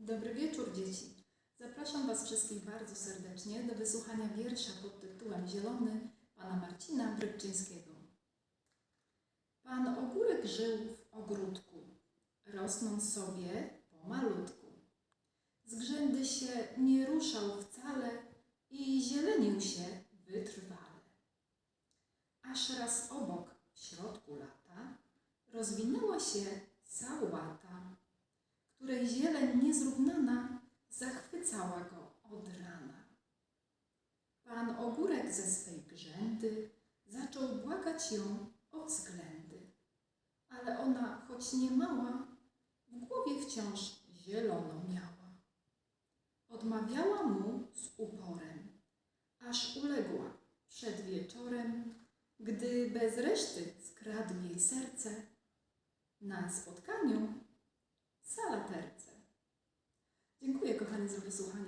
Dobry wieczór, dzieci. Zapraszam Was wszystkich bardzo serdecznie do wysłuchania wiersza pod tytułem Zielony pana Marcina Brybczyńskiego. Pan ogórek żył w ogródku, rosnąc sobie pomalutku. Z grzędy się nie ruszał wcale i zielenił się wytrwale. Aż raz obok, w środku lata, rozwinęła się sałata której zieleń niezrównana zachwycała go od rana. Pan ogórek ze swej grzędy zaczął błagać ją o względy, ale ona, choć nie mała, w głowie wciąż zielono miała. Odmawiała mu z uporem, aż uległa przed wieczorem, gdy bez reszty skradł jej serce. Na spotkaniu kochani za wysłuchanie